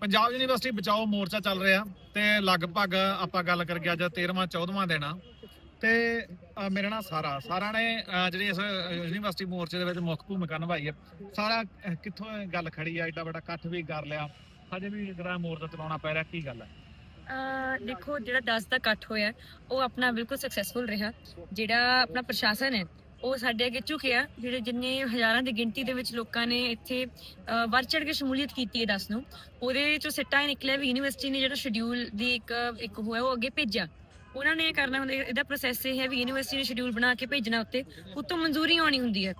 Punjab university ਬਚਾਓ ਮੋਰਚਾ ਚੱਲ ਰਿਹਾ ਤੇ ਲਗਭਗ ਆਪਾਂ ਗੱਲ ਕਰਕੇ ਅੱਜ 13ਵਾਂ 14ਵਾਂ ਦਿਨ ਤੇ ਅ, ਮੇਰੇ ਸਾਰਾ। ਸਾਰਾ ਨੇ ਜਿਹੜੀ ਇਸ ਯੂਨੀਵਰਸਿਟੀ ਮੋਰਚੇ ਦੇ ਵਿੱਚ ਮੁੱਖ ਭੂਮਿਕਾ ਨਿਭਾਈ ਹੈ ਸਾਰਾ ਕਿੱਥੋਂ ਗੱਲ ਖੜੀ ਆ? ਏਡਾ ਵੱਡਾ ਇਕੱਠ ਵੀ ਕਰ ਲਿਆ। ਹਜੇ ਵੀ ਜਿਹੜਾ ਮੋਰਚਾ ਚਲਾਉਣਾ ਪੈ ਰਿਹਾ ਕੀ ਗੱਲ ਹੈ? ਅਹ ਦੇਖੋ ਜਿਹੜਾ 10 ਦਾ ਇਕੱਠ ਹੋਇਆ ਉਹ ਆਪਣਾ ਬਿਲਕੁਲ ਸਕਸੈਸਫੁਲ ਰਿਹਾ। ਜਿਹੜਾ ਆਪਣਾ ਪ੍ਰਸ਼ਾਸਨ ਹੈ ਉਹ ਸਾਡੇ ਅੱਗੇ ਝੁਕਿਆ ਜਿਹੜੇ ਜਿੰਨੇ ਹਜ਼ਾਰਾਂ ਦੀ ਗਿਣਤੀ ਦੇ ਵਿੱਚ ਲੋਕਾਂ ਨੇ ਇੱਥੇ ਵੱਧ ਚੜ ਕੇ ਸ਼ਮੂਲੀਅਤ ਕੀਤੀ ਹੈ 10 ਨੂੰ ਉਹਦੇ ਚੋਂ ਸਿੱਟਾ ਨਿਕਲਿਆ ਵੀ ਯੂਨੀਵਰਸਿਟੀ ਨੇ ਜਿਹੜਾ ਸ਼ਡਿਊਲ ਦੀ ਇੱਕ ਇੱਕ ਹੋਇਆ ਉਹ ਅੱਗੇ ਭੇਜਿਆ। ਉਹਨਾਂ ਨੇ ਇਹ ਕਰਨਾ ਹੁੰਦਾ ਇਹਦਾ ਪ੍ਰੋਸੈਸ ਇਹ ਹੈ ਵੀ ਯੂਨੀਵਰਸਿਟੀ ਨੇ ਸ਼ਡਿਊਲ ਬਣਾ ਕੇ ਭੇਜਣਾ ਉੱਤੇ ਉਤੋਂ ਮਨਜ਼ੂਰੀ ਆਉਣੀ ਹੁੰਦੀ ਹੈ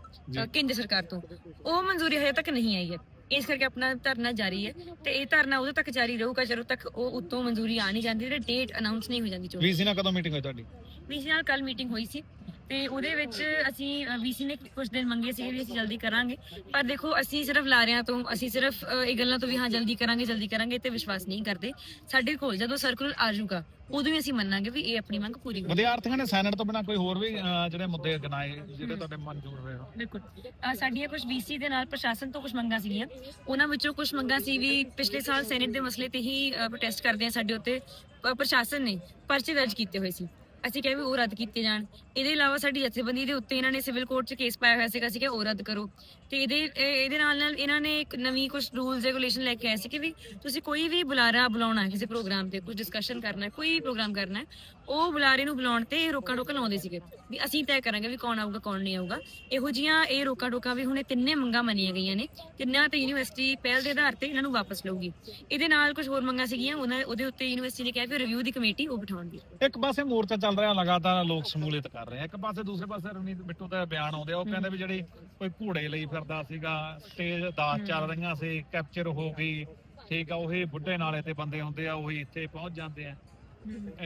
ਕੇਂਦਰ ਸਰਕਾਰ ਤੋਂ। ਉਹ ਮਨਜ਼ੂਰੀ ਹਜੇ ਤੱਕ ਨਹੀਂ ਆਈ ਹੈ। ਇਸ ਕਰਕੇ ਆਪਣਾ ਧਰਨਾ ਜਾਰੀ ਹੈ ਤੇ ਇਹ ਧਰਨਾ ਉਦੋਂ ਤੱਕ ਜਾਰੀ ਰਹੂਗਾ ਜਦੋਂ ਤੱਕ ਉਹ ਉਤੋਂ ਮਨਜ਼ੂਰੀ ਆ ਨਹੀਂ ਜਾਂਦੀ ਤੇ ਡੇਟ ਅਨਾਉਂਸ ਨਹੀਂ ਹੋ ਜਾਂਦੀ ਵੀਸੀ ਨਾਲ ਕਦੋਂ ਮੀਟਿੰਗ ਹੋਈ ਤੁਹਾਡੀ? ਵੀਸੀ ਨਾਲ ਕੱਲ ਮੀਟਿੰਗ ਹੋਈ ਸੀ। ਤੇ ਉਹਦੇ ਵਿੱਚ ਅਸੀਂ ਵੀਸੀ ਨੇ ਕੁਝ ਦਿਨ ਮੰਗੇ ਸੀ ਵੀ ਅਸੀਂ ਜਲਦੀ ਕਰਾਂਗੇ। ਪਰ ਦੇਖੋ ਅਸੀਂ ਸਿਰਫ ਲਾਰਿਆਂ ਤੋਂ ਅਸੀਂ ਸਿਰਫ ਇਹ ਗੱਲਾਂ ਤੋਂ ਵੀ ਹਾਂ ਜਲਦੀ ਕਰਾਂਗੇ ਜਲਦੀ ਕਰਾਂਗੇ ਤੇ ਵਿਸ਼ਵਾਸ ਨਹੀਂ ਕਰਦੇ। ਸਾਡੇ ਕੋਲ ਜਦੋਂ ਸਰਕੂਲਰ ਆ ਜਾਊਗਾ ਉਦੋਂ ਹੀ ਅਸੀਂ ਮੰਨਾਂਗੇ ਵੀ ਇਹ ਆਪਣੀ ਮੰਗ ਪੂਰੀ ਹੋਈ ਵਿਦਿਆਰਥੀਆਂ ਨੇ ਸੈਨੇਟ ਤੋਂ ਬਿਨਾ ਕੋਈ ਹੋਰ ਵੀ ਜਿਹੜੇ ਮੁੱਦੇ ਗਨਾਏ ਜਿਹੜੇ ਤੁਹਾਡੇ ਮਨਜ਼ੂਰ ਹੋਏ ਹੋ? ਬਿਲਕੁਲ। ਅਹ ਸਾਡੀਆਂ ਕੁਝ ਵੀਸੀ ਦੇ ਨਾਲ ਪ੍ਰਸ਼ਾਸਨ ਤੋਂ ਕੁਝ ਮੰਗਾਂ ਸੀਗੀਆਂ। ਉਹਨਾਂ ਵਿੱਚੋਂ ਕੁਝ ਮੰਗਾਂ ਸੀ ਵੀ ਪਿਛਲੇ ਸਾਲ ਸੈਨੇਟ ਦੇ ਮਸਲੇ ਤੇ ਹੀ ਪ੍ਰੋਟੈਸਟ ਕਰਦੇ ਆ ਸਾਡੇ ਉੱਤੇ ਪ- ਪ੍ਰਸ਼ਾਸਨ ਨੇ ਪਰਚੇ ਦਰਜ ਕੀਤੇ ਹੋਏ ਸੀ। ਅਸੀਂ ਕਿਹਾ ਵੀ ਉਹ ਰੱਦ ਕੀਤੇ ਜਾਣ। ਇਹਦੇ ਇਲਾਵਾ ਸਾਡੀ ਜਥੇਬੰਦੀ ਦੇ ਉੱਤੇ ਇਹਨਾਂ ਨੇ ਸਿਵਲ ਕੋਰਟ 'ਚ ਕੇਸ ਪਾਇਆ ਹੋਇਆ ਸੀਗਾ, ਅਸੀਂ ਕਿਹਾ ਉਹ ਰੱਦ ਕਰੋ। ਤੇ ਇਹਦੇ, ਇਹ- ਇਹਦੇ ਨਾਲ ਨਾਲ ਇਹਨਾਂ ਨੇ ਇੱਕ ਨਵੀਂ ਕੁਝ ਰੂਲਸ ਰੈਗੂਲੇਸ਼ਨ ਲੈ ਕੇ ਆਏ ਸੀ ਕਿ ਵੀ ਤੁਸੀਂ ਕੋਈ ਵੀ ਬੁਲਾਰਾ ਬੁਲਾਉਣਾ ਹੈ ਕਿਸੇ ਪ੍ਰੋਗਰਾਮ ਤੇ ਕੁਝ ਡਿਸਕਸ਼ਨ ਕਰਨਾ ਹੈ ਕੋਈ ਪ੍ਰੋਗਰਾਮ ਕਰਨਾ ਹੈ ਉਹ ਬੁਲਾਰੇ ਨੂੰ ਬੁਲਾਉਣ ਤੇ ਇਹ ਰੋਕਾਂ ਟੋਕਾ ਲਾਉਂਦੇ ਸੀਗੇ। ਵੀ ਅਸੀਂ ਤੈਅ ਕਰਾਂਗੇ ਵੀ ਕੌਣ ਆਊਗਾ, ਕੌਣ ਨਹੀਂ ਆਊਗਾ। ਇਹੋ ਜੀਆਂ ਇਹ ਰੋਕਾਂ ਟੋਕਾਂ ਵੀ ਹੁਣ ਤਿੰਨੇ ਮੰਗਾਂ ਮੰਨੀਆਂ ਗਈਆਂ ਨੇ, ਤਿੰਨਾਂ ਤੇ ਯੂਨੀਵਰਸਿਟੀ ਪਹਿਲ ਦੇ ਆਧਾਰ ਤੇ ਇਹਨਾਂ ਨੂੰ ਵਾਪਸ ਲਊਗੀ। ਇਹਦੇ ਨਾਲ ਕੁਝ ਹੋਰ ਮੰਗਾਂ ਸੀਗੀਆਂ, ਉਹਨਾਂ, ਉਹਦੇ ਉੱਤੇ ਯੂਨੀਵਰਸਿਟੀ ਨੇ ਕਿਹਾ ਵੀ ਰਿਵਿਊ ਦੀ ਕਮੇਟੀ ਉਹ ਬਿਠਾਉਣਗੇ। ਇੱਕ ਪਾਸੇ ਮੋਰਚਾ ਚੱਲ ਰਿਹਾ ਲਗਾਤਾਰ ਲੋਕ ਸ਼ਮੂਲੀਅਤ ਕਰ ਰਹੇ ਆ। ਇੱਕ ਪਾਸੇ ਦੂਸਰੇ ਪਾਸੇ ਰਵਨੀਤ ਬਿੱਟੂ ਦਾ ਬਿਆਨ ਆਉਂਦੇ ਆ ਉਹ ਕਹਿੰਦੇ ਵੀ ਜਿਹੜੀ ਕੋਈ ਘੋੜੇ ਲਈ ਫਿਰਦਾ ਸੀਗਾ ਸਟੇਜ ਦਾਸ ਚੱਲ ਰਹੀਆਂ ਸੀ ਕੈਪਚਰ ਹੋ ਗਈ ਠੀਕ ਆ ਉਹੀ ਬੁੱਢੇ ਨਾਲੇ ਤੇ ਬੰਦੇ ਹੁੰਦੇ ਆ ਉਹੀ ਇੱਥੇ ਪਹੁੰਚ ਜਾਂਦੇ ਆ।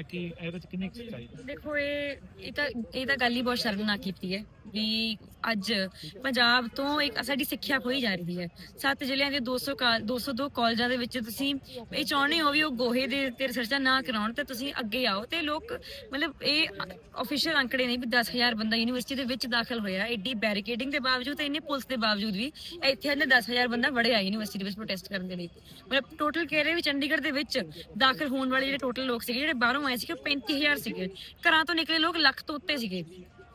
ਕੀ ਇਹਦੇ ਚ ਕਿੰਨੀ ਸੱਚਾਈ? ਦੇਖੋ ਇਹ ਇਹ ਤਾਂ ਇਹ ਤਾਂ ਗੱਲ ਹੀ ਬਹੁਤ ਸ਼ਰਮਨਾਕ ਕੀਤੀ ਹੈ। ਵੀ ਅੱਜ ਪੰਜਾਬ ਤੋਂ ਇੱਕ ਸਾਡੀ ਸਿੱਖਿਆ ਖੋਈ ਜਾ ਰਹੀ ਹੈ। ਸੱਤ ਜ਼ਿਲ੍ਹਿਆਂ ਦੇ 200 ਕਾਲ 202 ਕਾਲਜਾਂ ਦੇ ਵਿੱਚ ਤੁਸੀਂ ਇਹ ਚਾਹੁੰਦੇ ਹੋ ਵੀ ਉਹ ਗੋਹੇ ਦੇ ਤੇ ਰਿਸਰਚਾਂ ਨਾ ਕਰਾਉਣ ਤੇ ਤੁਸੀਂ ਅੱਗੇ ਆਓ ਤੇ ਲੋਕ ਮਤਲਬ ਇਹ ਅਫੀਸ਼ੀਅਲ ਅੰਕੜੇ ਨੇ ਵੀ 10000 ਬੰਦਾ ਯੂਨੀਵਰਸਿਟੀ ਦੇ ਵਿੱਚ ਦਾਖਲ ਹੋਇਆ ਐਡੀ ਬੈਰੀਕੇਡਿੰਗ ਦੇ ਬਾਵਜੂਦ ਤੇ ਇੰਨੇ ਪੁਲਿਸ ਦੇ ਬਾਵਜੂਦ ਵੀ ਇੱਥੇ ਇਹਨੇ 10000 ਬੰਦਾ ਵੜਿਆ ਯੂਨੀਵਰਸਿਟੀ ਦੇ ਵਿੱਚ ਪ੍ਰੋਟੈਸਟ ਕਰਨ ਦੇ ਲਈ। ਮਤਲਬ ਟੋਟਲ ਕਹਿ ਰਹੇ ਵੀ ਚੰਡੀਗੜ੍ਹ ਦੇ ਵਿੱਚ ਦਾਖਲ ਹੋਣ ਵਾਲੇ ਜਿਹੜੇ ਟੋਟਲ ਲੋਕ ਸੀਗੇ, ਜਿਹੜੇ ਬਾਹਰੋਂ ਆਏ ਸੀਗੇ, ਉਹ 35000 ਸੀਗੇ। ਘਰਾਂ ਤੋਂ ਨਿਕਲੇ ਲੋਕ ਲੱਖ ਤੋਂ ਉੱਤੇ ਸੀਗੇ।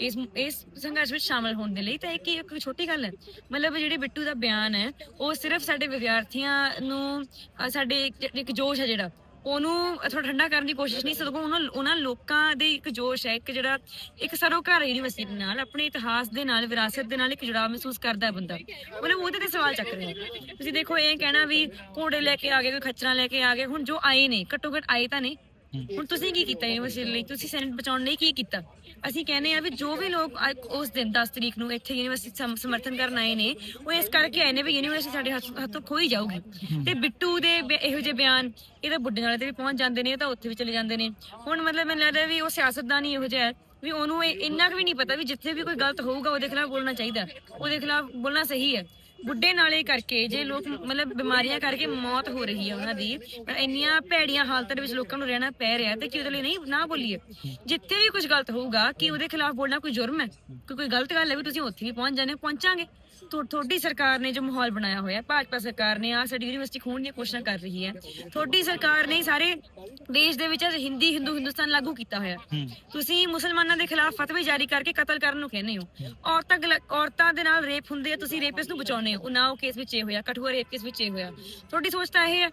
ਇਸ ਇਸ ਸੰਘਰਸ਼ ਵਿੱਚ ਸ਼ਾਮਲ ਹੋਣ ਦੇ ਲਈ, ਤਾਂ ਇਹ ਕੀ ਇੱਕ ਛੋਟੀ ਗੱਲ ਹੈ, ਮਤਲਬ ਜਿਹੜੇ ਬਿੱਟੂ ਦਾ ਬਿਆਨ ਹੈ, ਉਹ ਸਿਰਫ ਸਾਡੇ ਵਿਦਿਆਰਥੀਆਂ ਨੂੰ ਸਾਡੇ ਇੱਕ- ਜੋਸ਼ ਹੈ ਜਿਹੜਾ, ਉਹਨੂੰ ਥੋੜਾ ਠੰਡਾ ਕਰਨ ਦੀ ਕੋਸ਼ਿਸ਼ ਨਹੀਂ, ਸਗੋਂ ਉਹਨਾਂ ਉਹਨਾਂ ਲੋਕਾਂ ਦੇ ਇੱਕ ਜੋਸ਼ ਹੈ, ਇੱਕ ਜਿਹੜਾ, ਇੱਕ ਸਰੋਕਾਰ ਯੂਨੀਵਰਸਿਟੀ ਦੇ ਨਾਲ, ਆਪਣੇ ਇਤਿਹਾਸ ਦੇ ਨਾਲ, ਵਿਰਾਸਤ ਦੇ ਨਾਲ ਇੱਕ ਜੁੜਾਅ ਮਹਿਸੂਸ ਕਰਦਾ ਹੈ ਬੰਦਾ। ਮਤਲਬ ਉਹਦੇ ਤੇ ਸਵਾਲ ਚੱਕ ਰਹੇ ਤੁਸੀਂ ਦੇਖੋ, ਇਹ ਕਹਿਣਾ ਵੀ ਘੋੜੇ ਲੈ ਕੇ ਆ ਗਏ, ਕੋਈ ਖੱਚਰਾਂ ਲੈ ਕੇ ਆ ਗਏ, ਹੁਣ ਜੋ ਆਏ ਨੇ ਘੱਟੋ ਘੱਟ ਆਏ ਤਾਂ ਨਹੀਂ ਹੁਣ ਤੁਸੀਂ ਕੀ ਕੀਤਾ ਯੂਨੀਵਰਸਿਟੀ ਲਈ? ਤੁਸੀਂ ਸੈਨੇਟ ਬਚਾਉਣ ਲਈ ਕੀ ਕੀਤਾ? ਅਸੀਂ ਕਹਿੰਦੇ ਆ ਵੀ ਜੋ ਵੀ ਲੋਕ ਅੱਜ ਉਸ ਦਿਨ 10 ਤਰੀਕ ਨੂੰ ਇੱਥੇ ਯੂਨੀਵਰਸਿਟੀ ਸਮ- ਸਮਰਥਨ ਕਰਨ ਆਏ ਨੇ ਉਹ ਇਸ ਕਰਕੇ ਆਏ ਨੇ ਵੀ ਯੂਨੀਵਰਸਿਟੀ ਸਾਡੇ ਹੱਥ- ਹੱਥੋਂ ਖੋਈ ਜਾਊਗੀ। ਤੇ ਬਿੱਟੂ ਦੇ ਬ- ਇਹੋ ਜਿਹੇ ਬਿਆਨ ਇਹ ਤਾਂ ਬੁੱਢੇ ਵਾਲੇ ਤੇ ਵੀ ਪਹੁੰਚ ਜਾਂਦੇ ਨੇ ਇਹ ਤਾਂ ਉੱਥੇ ਵੀ ਚਲੇ ਜਾਂਦੇ ਨੇ। ਹੁਣ ਮਤਲਬ ਮੈਨੂੰ ਲੱਗਦਾ ਵੀ ਉਹ ਸਿਆਸਤਦਾਨ ਹੀ ਇਹੋ ਜਿਹਾ ਹੈ ਵੀ ਉਹਨੂੰ ਇਹ ਇੰਨਾ ਕੁ ਵੀ ਨਹੀਂ ਪਤਾ ਵੀ ਜਿੱਥੇ ਵੀ ਕੋਈ ਗਲਤ ਹੋਊਗਾ ਉਹਦੇ ਖਿਲਾਫ ਬੋਲਣਾ ਚਾਹੀਦਾ। ਉਹਦੇ ਖਿਲਾਫ ਬੋਲਣਾ ਸਹੀ ਹੈ। ਬੁੱਢੇ ਨਾਲੇ ਕਰਕੇ, ਜੇ ਲੋਕ ਮਤਲਬ ਬਿਮਾਰੀਆਂ ਕਰਕੇ ਮੌਤ ਹੋ ਰਹੀ ਹੈ ਉਹਨਾਂ ਦੀ ਪਰ ਇੰਨੀਆਂ ਭੈੜੀਆਂ ਹਾਲਤਾਂ ਦੇ ਵਿੱਚ ਲੋਕਾਂ ਨੂੰ ਰਹਿਣਾ ਪੈ ਰਿਹਾ ਤੇ ਕਿ ਉਹਦੇ ਲਈ ਨਹੀਂ, ਨਾ ਬੋਲੀਏ। ਜਿੱਥੇ ਵੀ ਕੁਝ ਗਲਤ ਹੋਊਗਾ, ਕਿ ਉਹਦੇ ਖਿਲਾਫ ਬੋਲਣਾ ਕੋਈ ਜੁਰਮ ਹੈ? ਕਿ ਕੋਈ ਗਲਤ ਗੱਲ ਹੈ ਵੀ ਤੁਸੀਂ ਉੱਥੇ ਵੀ ਪਹੁੰਚ ਜਾਂਦੇ ਹੋ, ਪਹੁੰਚਾਂਗੇ। ਤੁ- ਤੁਹਾਡੀ ਸਰਕਾਰ ਨੇ ਜੋ ਮਾਹੌਲ ਬਣਾਇਆ ਹੋਇਆ ਭਾਜਪਾ ਸਰਕਾਰ ਨੇ ਆ ਸਾਡੀ ਯੂਨੀਵਰਸਿਟੀ ਖੋਣ ਦੀਆਂ ਕੋਸ਼ਿਸ਼ਾਂ ਕਰ ਰਹੀ ਹੈ। ਤੁਹਾਡੀ ਸਰਕਾਰ ਨੇ ਸਾਰੇ ਦੇਸ਼ ਦੇ ਵਿੱਚ ਹਿੰਦੀ ਹਿੰਦੂ ਹਿੰਦੁਸਤਾਨ ਲਾਗੂ ਕੀਤਾ ਹੋਇਆ। ਤੁਸੀਂ ਮੁਸਲਮਾਨਾਂ ਦੇ ਖਿਲਾਫ ਫਤਵੇ ਜਾਰੀ ਕਰਕੇ ਕਤਲ ਕਰਨ ਨੂੰ ਕਹਿੰਦੇ ਹੋ। ਔਰਤਾਂ ਗਲ- ਔਰਤਾਂ ਦੇ ਨਾਲ ਰੇਪ ਹੁੰਦੇ ਆ ਤੁਸੀਂ ਰੇਪਿਸ ਨੂੰ ਬਚਾਉਂਦੇ ਹੋ। ਨਾ ਉਹ ਕੇਸ ਵਿੱਚ ਇਹ ਹੋਇਆ ਕਠੂਆ ਰੇਪ ਕੇਸ ਵਿੱਚ ਇਹ ਹੋਇਆ। ਤੁਹਾਡੀ ਸੋਚ ਤਾਂ ਇਹ ਹੈ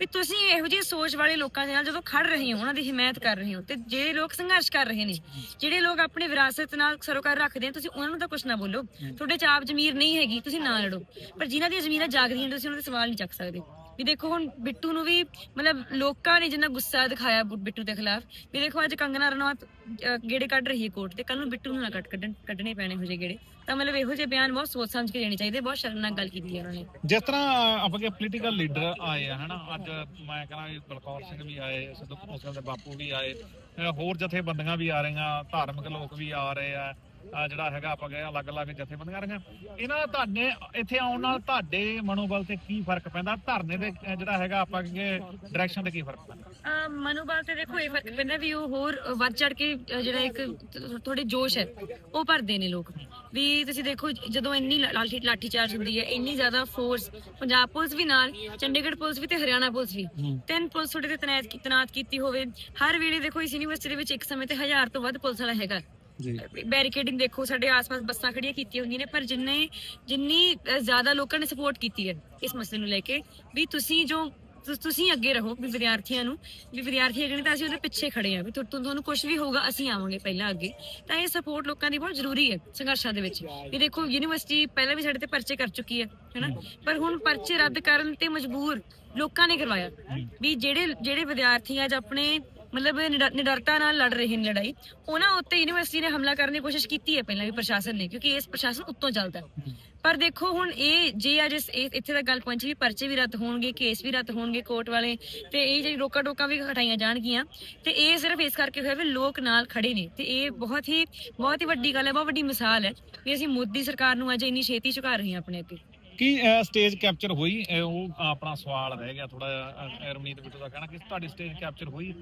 ਵੀ ਤੁਸੀਂ ਇਹੋ ਜਿਹੀ ਸੋਚ ਵਾਲੇ ਲੋਕਾਂ ਦੇ ਨਾਲ ਜਦੋਂ ਖੜ ਰਹੇ ਹੋ ਉਹਨਾਂ ਦੀ ਹਮਾਇਤ ਕਰ ਰਹੇ ਹੋ ਤੇ ਜਿਹੜੇ ਲੋਕ ਸੰਘਰਸ਼ ਕਰ ਰਹੇ ਨੇ ਜਿਹੜੇ ਲੋਕ ਆਪਣੀ ਵਿਰਾਸਤ ਨਾਲ ਸਰੋਕਾਰ ਰੱਖਦੇ ਨੇ ਤੁਸੀਂ ਉਹਨਾਂ ਨੂੰ ਤਾਂ ਕੁਝ ਨਾ ਬੋਲੋ। ਤੁਹਾਡੇ ਚ ਆਪ ਜ਼ਮੀਰ ਨਹੀਂ ਹੈਗੀ ਤੁਸੀਂ ਨਾ ਲੜੋ। ਪਰ ਜਿਨ੍ਹਾਂ ਦੀਆਂ ਜ਼ਮੀਰਾਂ ਜਾਗਦੀਆਂ ਤੁਸੀਂ ਉਹਨਾਂ ਦੇ ਸਵਾਲ ਨਹੀਂ ਚੱਕ ਸਕਦੇ। ਵੀ ਦੇਖੋ ਹੁਣ ਬਿੱਟੂ ਨੂੰ ਵੀ ਮਤਲਬ ਲੋਕਾਂ ਨੇ ਜਿੰਨਾ ਗੁੱਸਾ ਦਿਖਾਇਆ ਬਿੱਟੂ ਦੇ ਖਿਲਾਫ, ਵੀ ਦੇਖੋ ਅੱਜ ਕੰਗਨਾ ਰਣੌਤ ਗੇੜੇ ਕੱਢ ਰਹੀ ਹੈ ਕੋਰਟ ਤੇ ਕੱਲ ਨੂੰ ਬਿੱਟੂ ਨੂੰ ਨਾ ਕੱਢ ਕੱਢਣ, ਕੱਢਣੇ ਪੈਣੇ ਹੋ ਜੇ ਗੇੜੇ। ਤਾਂ ਮਤਲਬ ਇਹੋ ਜਿਹੇ ਬਿਆਨ ਬਹੁਤ ਸੋਚ ਸਮਝ ਕੇ ਦੇਣੇ ਚਾਹੀਦੇ, ਬਹੁਤ ਸ਼ਰਮਨਾਕ ਗੱਲ ਕੀਤੀ ਹੈ ਉਹਨਾਂ ਨੇ। ਜਿਸ ਤਰ੍ਹਾਂ ਆਪਾਂ ਕੇ ਪੋਲੀਟੀਕਲ ਲੀਡਰ ਆਏ ਆ, ਹਨਾ, ਅੱਜ ਮੈਂ ਕਹਿੰਦਾ ਬਲਕੌਰ ਸਿੰਘ ਵੀ ਆਏ, ਸਿੱਧੂ ਮੂਸੇਵਾਲੇ ਦੇ ਬਾਪੂ ਵੀ ਆਏ ਹੋਰ ਜਥੇਬੰਦੀਆਂ ਵੀ ਆ ਰਹੀਆਂ, ਧਾਰਮਿਕ ਲੋਕ ਵੀ ਆ ਰਹੇ ਆ ਜਿਹੜਾ ਹੈਗਾ ਆਪਾਂ ਗਏ ਅਲੱਗ-ਅਲੱਗ ਜਥੇਬੰਦੀਆਂ ਰਹੀਆਂ। ਇਹਨਾਂ ਦਾ ਤੁਹਾਡੇ ਇੱਥੇ ਆਉਣ ਨਾਲ ਤੁਹਾਡੇ ਮਨੋਬਲ ਤੇ ਕੀ ਫ਼ਰਕ ਪੈਂਦਾ? ਧਰਨੇ ਦੇ ਜਿਹੜਾ ਹੈਗਾ ਆਪਾਂ ਕਹੀਏ ਡਾਇਰੈਕਸ਼ਨ ਤੇ ਕੀ ਫ਼ਰਕ ਪੈਂਦਾ? ਮਨੋਬਲ ਤੇ ਦੇਖੋ ਇਹ ਫ਼ਰਕ ਪੈਂਦਾ ਵੀ ਉਹ ਹੋਰ ਵੱਧ ਚੜ ਕੇ ਜਿਹੜਾ ਇੱਕ ਥੋੜੇ ਜੋਸ਼ ਹੈ ਉਹ ਭਰਦੇ ਨੇ ਲੋਕ। ਵੀ ਤੁਸੀਂ ਦੇਖੋ ਜਦੋਂ ਇੰਨੀ ਲਾਠੀ ਲਾਠੀ ਚਾਰਜ ਹੁੰਦੀ ਹੈ ਇੰਨੀ ਜ਼ਿਆਦਾ ਫੋਰਸ ਪੰਜਾਬ ਪੁਲਿਸ ਵੀ ਨਾਲ ਚੰਡੀਗੜ੍ਹ ਪੁਲਿਸ ਵੀ ਤੇ ਹਰਿਆਣਾ ਪੁਲਿਸ ਵੀ। ਤਿੰਨ ਪੁਲਿਸ ਤੁਹਾਡੇ ਤੇ ਤੈਨਾਤ ਕੀਤੀ ਹੋਵੇ। ਹਰ ਵੇਲੇ ਦੇਖੋ ਇਸ ਯੂਨੀਵਰਸਿਟੀ ਦੇ ਵਿੱਚ ਇੱਕ ਸਮੇਂ ਤੇ ਹਜ਼ਾਰ ਤੋਂ ਵੱਧ ਪੁਲਿਸ ਵਾਲਾ ਹੈਗਾ। ਜੀ। ਬੈਰੀਕੇਡਿੰਗ ਦੇਖੋ, ਸਾਡੇ ਆਸ-ਪਾਸ ਬੱਸਾਂ ਖੜੀਆਂ ਕੀਤੀਆਂ ਹੁੰਦੀਆਂ ਨੇ, ਪਰ ਜਿੰਨੇ, ਜਿੰਨੀ ਜ਼ਿਆਦਾ ਲੋਕਾਂ ਨੇ ਸਪੋਰਟ ਕੀਤੀ ਹੈ ਇਸ ਮਸਲੇ ਨੂੰ ਲੈ ਕੇ, ਵੀ ਤੁਸੀਂ ਜੋ ਤੁਸੀਂ ਅੱਗੇ ਰਹੋ ਵੀ ਵਿਦਿਆਰਥੀਆਂ ਨੂੰ, ਵੀ ਵਿਦਿਆਰਥੀ ਅੱਗੇ ਨੇ ਤਾਂ ਅਸੀਂ ਉਹਦੇ ਪਿੱਛੇ ਖੜੇ ਆ ਵੀ ਤੁਹਾਨੂੰ ਕੁਝ ਵੀ ਹੋਊਗਾ, ਅਸੀਂ ਆਵਾਂਗੇ ਪਹਿਲਾਂ ਅੱਗੇ। ਤਾਂ ਇਹ ਸਪੋਰਟ ਲੋਕਾਂ ਦੀ ਬਹੁਤ ਜ਼ਰੂਰੀ ਹੈ ਸੰਘਰਸ਼ਾਂ ਦੇ ਵਿੱਚ। ਵੀ ਦੇਖੋ ਯੂਨੀਵਰਸਿਟੀ ਪਹਿਲਾਂ ਵੀ ਸਾਡੇ ਤੇ ਪਰਚੇ ਕਰ ਚੁੱਕੀ ਹੈ, ਹੈਨਾ? ਪਰ ਹੁਣ ਪਰਚੇ ਰੱਦ ਕਰਨ ਤੇ ਮਜਬੂਰ ਲੋਕਾਂ ਨੇ ਕਰਵਾਇਆ। ਵੀ ਜਿਹੜੇ ਜਿਹੜੇ ਵਿਦਿਆਰਥੀ ਅੱਜ ਆਪਣੇ ਮਤਲਬ ਨਿਡਰ- ਨਿਡਰਤਾ ਨਾਲ ਲੜ ਰਹੇ ਨੇ ਲੜਾਈ। ਉਹਨਾਂ ਉੱਤੇ ਯੂਨੀਵਰਸਿਟੀ ਨੇ ਹਮਲਾ ਕਰਨ ਦੀ ਕੋਸ਼ਿਸ਼ ਕੀਤੀ ਹੈ ਪਹਿਲਾਂ ਵੀ ਪ੍ਰਸ਼ਾਸਨ ਨੇ ਕਿਉਂਕਿ ਇਸ ਪ੍ਰਸ਼ਾਸਨ ਉੱਤੋਂ ਚੱਲਦਾ ਹੈ। ਪਰ ਦੇਖੋ ਹੁਣ ਇਹ ਜੇ ਅੱਜ ਇਸ- ਇਹ- ਇੱਥੇ ਤੱਕ ਗੱਲ ਪਹੁੰਚੀ ਵੀ ਪਰਚੇ ਵੀ ਰੱਦ ਹੋਣਗੇ ਕੇਸ ਵੀ ਰੱਦ ਹੋਣਗੇ ਕੋਰਟ ਵਾਲੇ ਤੇ ਇਹ ਜਿਹੜੀ ਰੋਕਾ ਟੋਕਾ ਵੀ ਹਟਾਈਆਂ ਜਾਣਗੀਆਂ ਤੇ ਇਹ ਸਿਰਫ ਇਸ ਕਰਕੇ ਹੋਇਆ ਵੀ ਲੋਕ ਨਾਲ ਖੜੇ ਨੇ। ਤੇ ਇਹ ਬਹੁਤ ਹੀ ਬਹੁਤ ਹੀ ਵੱਡੀ ਗੱਲ ਹੈ ਬਹੁਤ ਵੱਡੀ ਮਿਸਾਲ ਹੈ ਵੀ ਅਸੀਂ ਮੋਦੀ ਸਰਕਾਰ ਨੂੰ ਅੱਜ ਇੰਨੀ ਛੇਤੀ ਝੁਕਾ ਰਹੇ ਹਾਂ ਆਪਣੇ ਅੱਗੇ। ਕੀ ਸਟੇਜ ਕੈਪਚਰ ਹੋਈ? ਉਹ ਆਪਣਾ ਸਵਾਲ ਰਹਿ ਗਿਆ ਥੋੜਾ ਜਿਹਾ ਰਮਨੀਤ ਬਿੱਟੂ ਦਾ ਕਹਿਣਾ ਕਿ ਤੁਹਾਡੀ ਸਟੇਜ ਕੈਪਚਰ ਹੋਈ?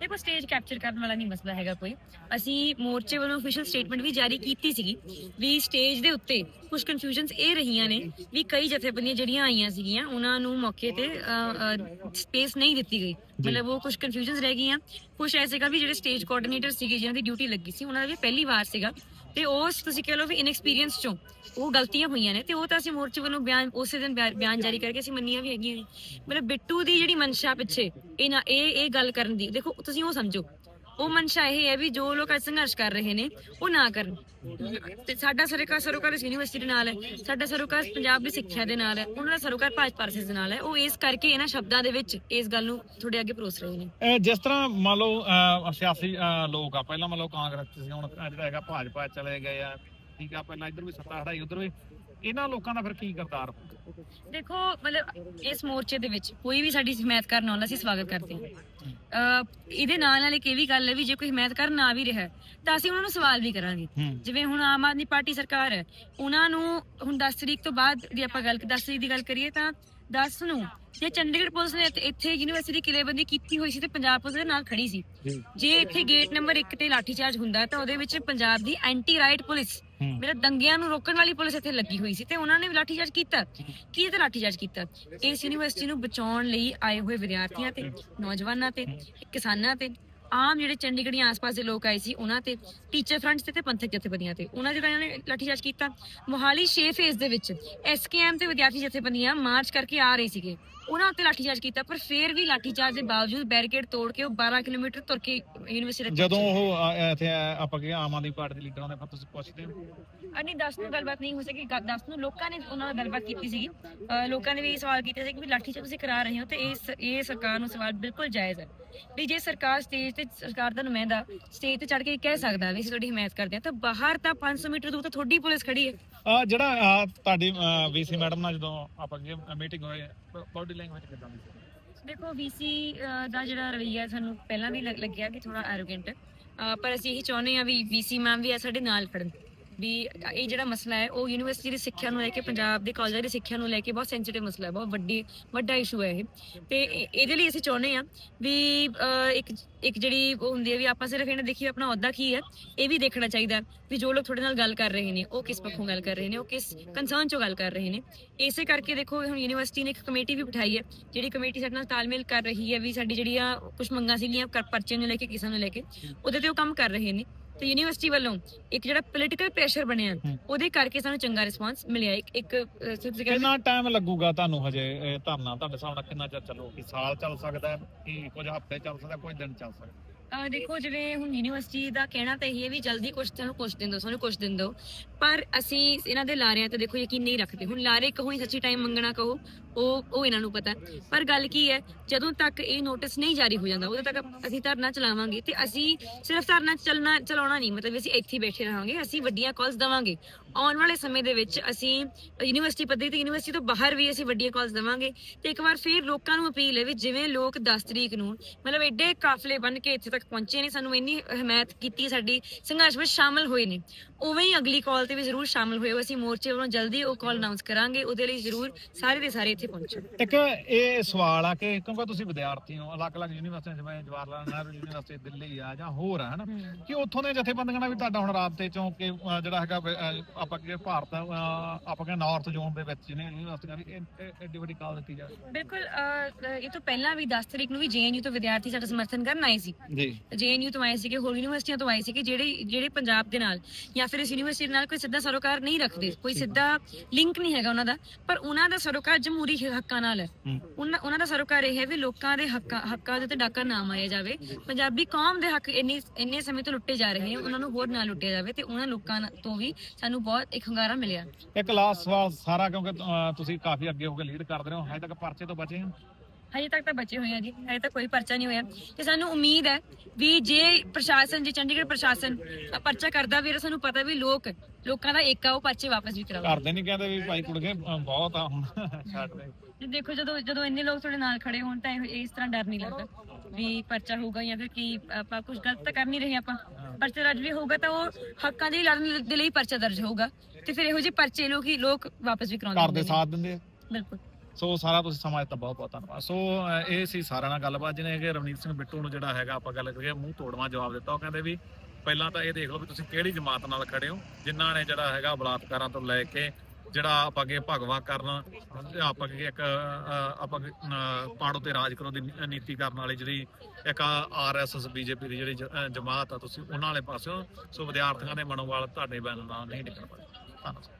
ਦੇਖੋ ਸਟੇਜ ਕੈਪਚਰ ਕਰਨ ਵਾਲਾ ਨਹੀਂ ਮਸਲਾ ਹੈਗਾ ਕੋਈ। ਅਸੀਂ ਮੋਰਚੇ ਵੱਲੋਂ ਅਫੀਸ਼ੀਅਲ ਸਟੇਟਮੈਂਟ ਵੀ ਜਾਰੀ ਕੀਤੀ ਸੀਗੀ ਵੀ ਸਟੇਜ ਦੇ ਉੱਤੇ ਕੁਝ ਕਨਫਿਊਜ਼ਨਸ ਇਹ ਰਹੀਆਂ ਨੇ ਵੀ ਕਈ ਜਥੇਬੰਦੀਆਂ ਜਿਹੜੀਆਂ ਆਈਆਂ ਸੀਗੀਆਂ ਉਹਨਾਂ ਨੂੰ ਮੌਕੇ ਤੇ ਸਪੇਸ ਨਹੀਂ ਦਿੱਤੀ ਗਈ। ਮਤਲਬ ਉਹ ਕੁਝ ਕਨਫਿਊਜ਼ਨਸ ਰਹਿ ਗਈਆਂ। ਕੁਝ ਐਸੇ ਕਾ ਵੀ ਜਿਹੜੇ ਸਟੇਜ ਕੋਆਰਡੀਨੇਟਰ ਸੀਗੇ ਜਿਨ੍ਹਾਂ ਦੀ ਡਿਊਟੀ ਲੱਗੀ ਸੀ ਉਹਨਾਂ ਦਾ ਵੀ ਪਹਿਲੀ ਵਾਰ ਸੀਗਾ। ਤੇ ਉਸ ਤੁਸੀਂ ਕਹ ਲਓ ਵੀ ਇਨਐਕਸਪੀਰੀਅੰਸ ਚੋਂ ਉਹ ਗਲਤੀਆਂ ਹੋਈਆਂ ਨੇ ਤੇ ਉਹ ਤਾਂ ਅਸੀਂ ਮੋਰਚੇ ਵੱਲੋਂ ਬਿਆਨ, ਉਸੇ ਦਿਨ ਬਿਆਨ ਜਾਰੀ ਕਰਕੇ ਅਸੀਂ ਮੰਨੀਆਂ ਵੀ ਹੈਗੀਆਂ ਨੇ। ਮਤਲਬ ਬਿੱਟੂ ਦੀ ਜਿਹੜੀ ਮਨਸ਼ਾ ਪਿੱਛੇ, ਇਹ ਨਾ ਇਹ ਇਹ ਗੱਲ ਕਰਨ ਦੀ, ਦੇਖੋ ਤੁਸੀਂ ਉਹ ਸਮਝੋ। ਉਹ ਮਨਸ਼ਾ ਇਹ ਹੈ ਵੀ ਜੋ ਲੋਕ ਅੱਜ ਸੰਘਰਸ਼ ਕਰ ਰਹੇ ਨੇ, ਉਹ ਨਾ ਕਰਨ। ਤੇ ਸਾਡਾ ਸਰਕਾਰ ਸਰਕਾਰ ਇਸ ਯੂਨੀਵਰਸਿਟੀ ਦੇ ਨਾਲ ਹੈ, ਸਾਡਾ ਸਰਕਾਰ ਪੰਜਾਬ ਦੀ ਸਿੱਖਿਆ ਦੇ ਨਾਲ ਹੈ, ਉਹਨਾਂ ਦਾ ਸਰਕਾਰ ਭਾਜਪਾ ਪਾਰਟੀ ਦੇ ਨਾਲ ਹੈ। ਉਹ ਇਸ ਕਰਕੇ ਇਹਨਾਂ ਸ਼ਬਦਾਂ ਦੇ ਵਿੱਚ ਇਸ ਗੱਲ ਨੂੰ ਤੁਹਾਡੇ ਅੱਗੇ ਪਰੋਸ ਰਹੇ ਨੇ। ਜਿਸ ਤਰ੍ਹਾਂ ਮੰਨ ਲਓ ਸਿਆਸੀ ਲੋਕ ਆ, ਪਹਿਲਾਂ ਮੰਨ ਲਓ ਕਾਂਗਰਸ ਸੀ, ਹੁਣ ਜਿਹੜਾ ਹੈਗਾ ਭਾਜਪਾ ਚਲੇ ਗਏ ਆ, ਠੀਕ ਆ, ਪਹਿਲਾਂ ਇੱਧਰ ਵੀ ਸੱਤਾ ਹੜਾਈ, ਉੱਧਰ ਵੀ। ਇਹਨਾਂ ਲੋਕਾਂ ਦਾ ਫਿਰ ਕੀ ਕਰਤਾਰ? ਦੇਖੋ ਮਤਲਬ ਇਸ ਮੋਰਚੇ ਦੇ ਵਿੱਚ ਕੋਈ ਵੀ ਸਾਡੀ ਹਮਾਇਤ ਕਰਨ ਆਉਂਦਾ ਅਸੀਂ ਸਵਾਗਤ ਕਰਦੇ ਹਾਂ। ਇਹਦੇ ਨਾਲ ਨਾਲ ਇੱਕ ਇਹ ਵੀ ਗੱਲ ਹੈ ਵੀ ਜੇ ਕੋਈ ਹਮਾਇਤ ਕਰਨ ਆ ਵੀ ਰਿਹਾ ਤਾਂ ਅਸੀਂ ਉਹਨਾਂ ਨੂੰ ਸਵਾਲ ਵੀ ਕਰਾਂਗੇ। ਜਿਵੇਂ ਹੁਣ ਆਮ ਆਦਮੀ ਪਾਰਟੀ ਸਰਕਾਰ ਹੈ ਉਹਨਾਂ ਨੂੰ ਹੁਣ 10 ਤਰੀਕ ਤੋਂ ਬਾਅਦ ਦੀ ਆਪਾਂ ਗੱਲ 10 ਤਰੀਕ ਦੀ ਗੱਲ ਕਰੀਏ ਤਾਂ 10 ਨੂੰ ਜੇ ਚੰਡੀਗੜ੍ਹ ਪੁਲਿਸ ਨੇ ਇੱਥੇ- ਇੱਥੇ ਯੂਨੀਵਰਸਿਟੀ ਕਿਲੇਬੰਦੀ ਕੀਤੀ ਹੋਈ ਸੀ ਤੇ ਪੰਜਾਬ ਪੁਲਿਸ ਦੇ ਨਾਲ ਖੜੀ ਸੀ। ਜੇ। ਇੱਥੇ ਗੇਟ ਨੰਬਰ 1 ਤੇ ਲਾਠੀਚਾਰਜ ਹੁੰਦਾ ਤਾਂ ਉਹਦੇ ਵਿੱਚ ਪੰਜਾਬ ਦੀ ਐਂਟੀ ਰਾਈਟ ਪੁਲਿਸ ਮੇਰਾ ਦੰਗਿਆਂ ਨੂੰ ਰੋਕਣ ਵਾਲੀ ਪੁਲਿਸ ਇੱਥੇ ਲੱਗੀ ਹੋਈ ਸੀ ਤੇ ਉਹਨਾਂ ਨੇ ਲਾਠੀਚਾਰਜ ਕੀਤਾ। ਕੀ ਤੇ ਲਾਠੀਚਾਰਜ ਕੀਤਾ? ਇਸ ਯੂਨੀਵਰਸਿਟੀ ਨੂੰ ਬਚਾਉਣ ਲਈ ਆਏ ਹੋਏ ਵਿਦਿਆਰਥੀਆਂ ਤੇ ਨੌਜਵਾਨਾਂ ਤੇ ਕਿਸਾਨਾਂ ਤੇ। ਆਮ ਜਿਹੜੇ ਚੰਡੀਗੜ੍ਹ ਆਸ-ਪਾਸ ਦੇ ਲੋਕ ਆਏ ਸੀ ਉਹਨਾਂ ਤੇ ਟੀਚਰ ਫਰੰਟ ਤੇ ਤੇ ਪੰਥਕ ਜਥੇਬੰਦੀਆਂ ਤੇ। ਉਹਨਾਂ ਦੇ ਇਹਨਾਂ ਨੇ ਲਾਠੀਚਾਰਜ ਕੀਤਾ। ਮੋਹਾਲੀ 6 ਫੇਜ਼ ਦੇ ਵਿੱਚ ਐਸਕੇਐਮ ਤੇ ਵਿਦਿਆਰਥੀ ਜਥੇਬੰਦੀਆਂ ਮਾਰਚ ਕਰਕੇ ਆ ਰਹੇ ਸੀਗੇ। ਉਹਨਾਂ ਉੱਤੇ ਲਾਠੀਚਾਰਜ ਕੀਤਾ ਪਰ ਫਿਰ ਵੀ ਲਾਠੀਚਾਰਜ ਦੇ ਬਾਵਜੂਦ ਬੈਰੀਕੇਡ ਤੋੜ ਕੇ ਉਹ 12 ਕਿਲੋਮੀਟਰ ਤੁਰ ਕੇ ਯੂਨੀਵਰਸਿਟੀ ਤੱਕ ਜਦੋਂ ਉਹ ਇੱਥੇ ਆਪਾਂ ਕਿ ਆਮ ਆਦਮੀ ਪਾਰਟੀ ਦੇ ਲੀਡਰਾਂ ਦੇ ਫਿਰ ਤੁਸੀਂ ਪੁੱਛਦੇ ਹੋ? ਅਨੀ 10 ਨੂੰ ਗੱਲਬਾਤ ਨਹੀਂ ਹੋ ਸਕੀ 10 ਨੂੰ। ਲੋਕਾਂ ਨੇ ਉਹਨਾਂ ਨਾਲ ਗੱਲਬਾਤ ਕੀਤੀ ਸੀਗੀ। ਅਹ ਲੋਕਾਂ ਨੇ ਵੀ ਇਹ ਸਵਾਲ ਕੀਤੇ ਸੀ ਕਿ ਵੀ ਲਾਠੀ ਤੁਸੀਂ ਕਰਾ ਰਹੇ ਹੋ ਤੇ ਇਹ ਸ- ਇਹ ਸਰਕਾਰ ਨੂੰ ਸਵਾਲ ਬਿਲਕੁਲ ਜਾਇਜ਼ ਹੈ। ਵੀ ਜੇ ਸਰਕਾਰ ਸਟੇਜ ਤੇ ਸਰਕਾਰ ਦਾ ਨੁਮਾਇੰਦਾ ਸਟੇਜ ਤੇ ਚੜ ਕੇ ਕਹਿ ਸਕਦਾ ਵੀ ਅਸੀਂ ਤੁਹਾਡੀ ਹਮਾਇਤ ਕਰਦੇ ਹਾਂ ਤਾਂ ਬਾਹਰ ਤਾਂ 500 ਮੀਟਰ ਦੂਰ ਤਾਂ ਤੁਹਾਡੀ ਪੁਲਿਸ ਖੜੀ ਹੈ। ਅਹ, ਜਿਹੜਾ ਤੁਹਾਡੀ ਵੀਸੀ ਮੈਡਮ ਨਾਲ ਜਦੋਂ ਆਪਾਂ ਮੀਟਿੰਗ ਹੋਈ ਬਾਡੀ ਲੈਂਗੁਏਜ ਕਿਦਾਂ ਦੀ ਸੀ? ਦੇਖੋ ਵੀਸੀ ਦਾ ਜਿਹੜਾ ਰਵਈਆ ਸਾਨੂੰ ਪਹਿਲਾਂ ਵੀ ਲੱਗ- ਲੱਗਿਆ ਕਿ ਥੋੜਾ ਐਰੋਗੈਂਟ ਪਰ ਅਸੀਂ ਇਹੀ ਚਾਹੁੰਦੇ ਹਾਂ ਵੀ ਵੀਸੀ ਮੈਮ ਵੀ ਆ ਸਾਡੇ ਨਾਲ ਖੜਨ। ਵੀ ਇਹ ਜਿਹੜਾ ਮਸਲਾ ਹੈ, ਉਹ ਯੂਨੀਵਰਸਿਟੀ ਦੀ ਸਿੱਖਿਆ ਨੂੰ ਲੈ ਕੇ, ਪੰਜਾਬ ਦੇ ਕਾਲਜਾਂ ਦੀ ਸਿੱਖਿਆ ਨੂੰ ਲੈ ਕੇ ਬਹੁਤ ਸੈਂਸਿਟਿਵ ਮਸਲਾ ਹੈ, ਬਹੁਤ ਵੱਡੀ, ਵੱਡਾ ਇਸ਼ੂ ਹੈ ਇਹ। ਤੇ ਇਹਦੇ ਲਈ ਅਸੀਂ ਚਾਹੁੰਦੇ ਹਾਂ ਵੀ ਇੱਕ ਇੱਕ ਜਿਹੜੀ ਉਹ ਹੁੰਦੀ ਹੈ ਵੀ ਆਪਾਂ ਸਿਰਫ ਇਹਨਾਂ ਦੇਖੀਏ ਆਪਣਾ ਅਹੁਦਾ ਕੀ ਹੈ, ਇਹ ਵੀ ਦੇਖਣਾ ਚਾਹੀਦਾ ਵੀ ਜੋ ਲੋਕ ਤੁਹਾਡੇ ਨਾਲ ਗੱਲ ਕਰ ਰਹੇ ਨੇ, ਉਹ ਕਿਸ ਪੱਖੋਂ ਗੱਲ ਕਰ ਰਹੇ ਨੇ, ਉਹ ਕਿਸ ਕੰਸਰਨ ਚੋਂ ਗੱਲ ਕਰ ਰਹੇ ਨੇ। ਇਸੇ ਕਰਕੇ ਦੇਖੋ, ਹੁਣ ਯੂਨੀਵਰਸਿਟੀ ਨੇ ਇੱਕ ਕਮੇਟੀ ਵੀ ਬਿਠਾਈ ਹੈ, ਜਿਹੜੀ ਕਮੇਟੀ ਸਾਡੇ ਨਾਲ ਤਾਲਮੇਲ ਕਰ ਰਹੀ ਹੈ ਵੀ ਸਾਡੀ ਜਿਹੜੀਆਂ ਕੁਝ ਮੰਗਾਂ ਸੀਗੀਆਂ ਪਰਚੇ ਨੂੰ ਲੈ ਕੇ, ਕਿਸਾਨ ਨੂੰ ਲੈ ਕੇ, ਉਹਦੇ ਤੇ ਉਹ ਕੰਮ ਕਰ ਰਹੇ ਨੇ। ਤੇ ਯੂਨੀਵਰਸਿਟੀ ਵੱਲੋਂ ਇੱਕ ਜਿਹੜਾ ਪੋਲੀਟੀਕਲ ਪ੍ਰੈਸ਼ਰ ਬਣਿਆ। ਉਹਦੇ ਕਰਕੇ ਸਾਨੂੰ ਚੰਗਾ ਰਿਸਪਾਂਸ ਮਿਲਿਆ। ਇੱਕ ਇੱਕ ਕਿੰਨਾ ਟਾਈਮ ਲੱਗੂਗਾ ਤੁਹਾਨੂੰ ਹਜੇ ਇਹ ਧਰਨਾ? ਤੁਹਾਡੇ ਹਿਸਾਬ ਨਾਲ ਕਿੰਨਾ ਚਿਰ ਚੱਲੂ? ਕਿ ਸਾਲ ਚੱਲ ਸਕਦਾ ਹੈ ਕਿ ਕੁਝ ਹਫ਼ਤੇ ਚੱਲ ਸਕਦਾ ਕੁਝ ਦਿਨ ਚੱਲ ਸਕਦਾ ਅਹ ਦੇਖੋ, ਜਿਵੇਂ ਹੁਣ ਯੂਨੀਵਰਸਿਟੀ ਦਾ ਕਹਿਣਾ ਤਾਂ ਇਹ ਹੈ ਵੀ ਜਲਦੀ ਕੁਝ ਤੁਹਾਨੂੰ ਕੁਝ ਦਿਨ ਦਿਓ ਸਾਨੂੰ ਕੁਝ ਦਿਨ ਦਿਓ। ਪਰ ਅਸੀਂ ਇਹਨਾਂ ਦੇ ਲਾਰਿਆਂ ਤੇ ਦੇਖੋ ਯਕੀਨ ਨਹੀਂ ਰੱਖਦੇ। ਹੁਣ ਲਾਰੇ ਕਹੋ ਹੀ ਸੱਚੀ ਟਾਈਮ ਮੰਗਣਾ ਕਹੋ, ਉਹ ਉਹ ਇਹਨਾਂ ਨੂੰ ਪਤਾ। ਹੈ। ਪਰ ਗੱਲ ਕੀ ਹੈ, ਜਦੋਂ ਤੱਕ ਇਹ ਨੋਟਿਸ ਨਹੀਂ ਜਾਰੀ ਹੋ ਜਾਂਦਾ, ਉਦੋਂ ਤੱਕ ਅਸੀਂ ਧਰਨਾ ਚਲਾਵਾਂਗੇ ਤੇ ਅਸੀਂ ਸਿਰਫ ਧਰਨਾ ਚੱਲਣਾ, ਚਲਾਉਣਾ ਨਹੀਂ। ਮਤਲਬ ਅਸੀਂ ਇੱਥੇ ਹੀ ਬੈਠੇ ਰਹਾਂਗੇ, ਅਸੀਂ ਵੱਡੀਆਂ ਕਾਲਸ ਦਵਾਂਗੇ। ਆਉਣ ਵਾਲੇ ਸਮੇਂ ਦੇ ਵਿੱਚ ਅਸੀਂ ਯੂਨੀਵਰਸਿਟੀ ਪੱਧਰੀ ਤੇ ਯੂਨੀਵਰਸਿਟੀ ਤੋਂ ਬਾਹਰ ਵੀ ਅਸੀਂ ਵੱਡੀਆਂ ਕਾਲਜ ਦੇਵਾਂਗੇ। ਤੇ ਇੱਕ ਵਾਰ ਫਿਰ ਲੋਕਾਂ ਨੂੰ ਅਪੀਲ ਹੈ ਵੀ ਜਿਵੇਂ ਲੋਕ 10 ਤਰੀਕ ਨੂੰ ਮਤਲਬ ਐਡੇ ਕਾਫਲੇ ਬਣ ਕੇ ਇੱਥੇ ਤੱਕ ਪਹੁੰਚੇ ਨੇ ਸਾਨੂੰ ਇੰਨੀ ਹਮਾਇਤ ਕੀਤੀ ਸਾਡੀ ਸੰਘਰਸ਼ ਵਿੱਚ ਸ਼ਾਮਲ ਹੋਏ ਨੇ। ਉਵੇਂ ਹੀ ਅਗਲੀ ਕਾਲ ਤੇ ਵੀ ਜ਼ਰੂਰ ਸ਼ਾਮਲ ਹੋਇਓ। ਅਸੀਂ ਮੋਰਚੇ ਵੱਲੋਂ ਜਲਦੀ ਉਹ ਕਾਲ ਅਨਾਉਂਸ ਕਰਾਂਗੇ। ਉਹਦੇ ਲਈ ਜ਼ਰੂਰ ਸਾਰੇ ਦੇ ਸਾਰੇ ਇੱਥੇ ਪਹੁੰਚੋ। ਇੱਕ ਇਹ ਸਵਾਲ ਆ ਕਿ ਕਿਉਂਕਿ ਤੁਸੀਂ ਵਿਦਿਆਰਥੀ ਹੋ ਅਲੱਗ-ਅਲੱਗ ਯੂਨੀਵਰਸਿਟੀਆਂ ਜਿਵੇਂ ਜਵਾਹਰ ਲਾਲ ਨਹਿਰੂ ਯੂਨੀਵਰਸਿਟੀ ਦਿੱਲੀ ਆ ਜਾਂ ਹੋਰ ਆ ਹਨਾ? ਕਿ ਉੱਥੋਂ ਦੇ ਜਥੇਬੰਦੀਆਂ ਨਾਲ ਵੀ ਤੁਹਾਡਾ ਹੁਣ ਰਾਬਤੇ ਚੋਂ ਕਿ ਜਿਹੜਾ ਹੈਗਾ ਆਪਾਂ ਕਿ ਭਾਰਤ ਆਪਾਂ ਕਿ ਨਾਰਥ ਜ਼ੋਨ ਦੇ ਵਿੱਚ ਜਿਹਨੇ ਯੂਨੀਵਰਸਿਟੀਆਂ ਵੀ ਐਡੀ ਵੱਡੀ ਕਾਲ ਦਿੱਤੀ ਜਾਵੇ ਬਿਲਕੁਲ ਇਹ ਤੋਂ ਪਹਿਲਾਂ ਵੀ 10 ਤਰੀਕ ਨੂੰ ਵੀ ਜੇਐਨਯੂ ਤੋਂ ਵਿਦਿਆਰਥੀ ਸਾਡਾ ਸਮਰਥਨ ਕਰਨ ਆਏ ਸੀ। ਜੀ। ਜੇਐਨਯੂ ਤੋਂ ਆਏ ਸੀਗੇ ਹੋਰ ਯੂਨੀਵਰਸਿਟੀਆਂ ਤੋਂ ਆਏ ਸੀਗੇ ਜਿਹੜੇ ਜਿਹੜੇ ਪੰਜਾਬ ਦੇ ਨਾਲ ਜਾਂ ਫਿਰ ਇਸ ਯੂਨੀਵਰਸਿਟੀ ਨਾਲ ਕੋਈ ਸਿੱਧਾ ਸਰੋਕਾਰ ਨਹੀਂ ਰੱਖਦੇ ਕੋਈ ਸਿੱਧਾ ਲਿੰਕ ਨਹੀਂ ਹੈਗਾ ਉਹਨਾਂ ਦਾ। ਪਰ ਉਹਨਾਂ ਦਾ ਸਰੋਕਾਰ ਜਮਹੂਰੀ ਹੱਕਾਂ ਨਾਲ ਹੈ। ਉਹਨਾਂ ਉਹਨਾਂ ਦਾ ਸਰੋਕਾਰ ਇਹ ਹੈ ਵੀ ਲੋਕਾਂ ਦੇ ਹੱਕਾਂ ਹੱਕਾਂ ਦੇ ਉੱਤੇ ਡਾਕਾ ਨਾ ਮਾਰਿਆ ਜਾਵੇ। ਪੰਜਾਬੀ ਕੌਮ ਦੇ ਹੱਕ ਇੰਨੇ ਇੰਨੇ ਸਮੇਂ ਤੋਂ ਲੁੱਟੇ ਜਾ ਰਹੇ ਨੇ ਉਹਨਾਂ ਨੂੰ ਹੋਰ ਨਾ ਲੁੱਟਿਆ ਜਾਵੇ ਤੇ ਉਹਨਾਂ ਲੋਕਾਂ ਤੋਂ ਵੀ ਸਾਨੂੰ ਬਹੁਤ ਇੱਕ ਹੰਗਾਰਾ ਮਿਲਿਆ। ਇੱਕ ਲਾਸਟ ਸਵਾਲ ਸਾਰਾ ਕਿਉਂਕਿ ਅਹ, ਤੁਸੀਂ ਕਾਫੀ ਅੱਗੇ ਹੋ ਕੇ ਲੀਡ ਕਰਦੇ ਹੋ ਹਜੇ ਤੱਕ ਪਰਚੇ ਤੋਂ ਬਚੇ ਹੋ? ਹਜੇ ਤੱਕ ਤਾਂ ਬਚੇ ਹੋਏ ਆ ਜੀ ਹਜੇ ਤੱਕ ਕੋਈ ਪਰਚਾ ਨਹੀਂ ਹੋਇਆ। ਤੇ ਸਾਨੂੰ ਉਮੀਦ ਹੈ ਵੀ ਜੇ ਪ੍ਰਸ਼ਾਸਨ ਜੇ ਚੰਡੀਗੜ੍ਹ ਪ੍ਰਸ਼ਾਸਨ ਪਰਚਾ ਕਰਦਾ ਵੀ ਸਾਨੂੰ ਪਤਾ ਵੀ ਲੋਕ ਲੋਕਾਂ ਦਾ ਏਕਾ ਉਹ ਪਰਚੇ ਵਾਪਸ ਵੀ ਕਰਾਉਂਦੇ ਕਰਦੇ ਨਹੀਂ ਕਹਿੰਦੇ ਵੀ ਭਾਈ ਕੁੜਗੇ ਬਹੁਤ ਆ ਹੁਣ ਛੱਡ ਦੇ। ਤੇ ਦੇਖੋ ਜਦੋਂ ਜਦੋਂ ਇੰਨੇ ਲੋਕ ਤੁਹਾਡੇ ਨਾਲ ਖੜੇ ਹੋਣ ਤਾਂ ਇਹ- ਇਸ ਤਰ੍ਹਾਂ ਡਰ ਨਹੀਂ ਲੱਗਦਾ ਵੀ ਪਰਚਾ ਹੋਊਗਾ ਜਾਂ ਫਿਰ ਕੀ ਆਪਾਂ ਕੁਝ ਗਲਤ ਤਾਂ ਕਰ ਨਹੀਂ ਰਹੇ ਆਪਾਂ। ਪਰਚਾ ਦਰਜ ਵੀ ਹੋਊਗਾ ਤਾਂ ਉਹ ਹੱਕਾਂ ਦੀ ਲੜਨ ਦੇ ਲਈ ਪਰਚਾ ਦਰਜ ਹੋਊਗਾ। ਤੇ ਫਿਰ ਇਹੋ ਜਿਹੇ ਪਰਚੇ ਲੋਕ ਲੋਕ ਵਾਪਸ ਵੀ ਕਰਾਉਂਦੇ ਘਰ ਦੇ ਹੁੰਦੇ ਨੇ। ਸਾਥ ਦਿੰਦੇ ਆ। ਬਿਲਕੁਲ। ਸੋ ਸਾਰਾ ਤੁਸੀਂ ਸਮਾਂ ਦਿੱਤਾ ਬਹੁਤ ਬਹੁਤ ਧੰਨਵਾਦ। ਸੋ ਇਹ ਸੀ ਸਾਰਿਆਂ ਨਾਲ ਗੱਲਬਾਤ ਜਿਹਨੇ ਕਿ ਰਵਨੀਤ ਸਿੰਘ ਬਿੱਟੂ ਨੂੰ ਜਿਹੜਾ ਹੈਗਾ ਆਪਾਂ ਗੱਲ ਕਰੀਏ ਮੂੰਹ ਤੋੜਵਾ ਜਵਾਬ ਦਿੱਤਾ। ਉਹ ਕਹਿੰਦੇ ਵੀ ਪਹਿਲਾਂ ਤਾਂ ਇਹ ਦੇਖ ਲਓ ਵੀ ਤੁਸੀਂ ਕਿਹੜੀ ਜਮਾਤ ਨਾਲ ਖੜੇ ਹੋ ਜਿਨ੍ਹਾਂ ਨੇ ਜਿਹੜਾ ਹੈਗਾ ਬਲਾਤਕਾਰਾਂ ਤੋਂ ਲੈ ਕੇ ਜਿਹੜਾ ਆਪਾਂ ਅੱਗੇ ਭਗਵਾ ਕਰਨ ਆਪਾਂ ਅੱਗੇ ਇੱਕ ਅਹ, ਆਪਾਂ ਪਾੜੋ ਤੇ ਰਾਜ ਕਰੋ ਦੀ ਨੀਤੀ ਕਰਨ ਵਾਲੀ ਜਿਹੜੀ ਇੱਕ ਆਰਐਸਐਸ ਬੀਜੇਪੀ ਦੀ ਜਿਹੜੀ ਜਮਾਤ ਆ ਤੁਸੀਂ ਉਹਨਾਂ ਵਾਲੇ ਪਾਸਿਓ। ਸੋ ਵਿਦਿਆਰਥੀਆਂ ਦੇ ਮਨੋਬਲ ਤੁਹਾਡੇ ਬੈਨ ਨਾਲ ਨਹੀਂ ਨਿਕਲ ਪਾਏ। ਧੰਨਵਾਦ।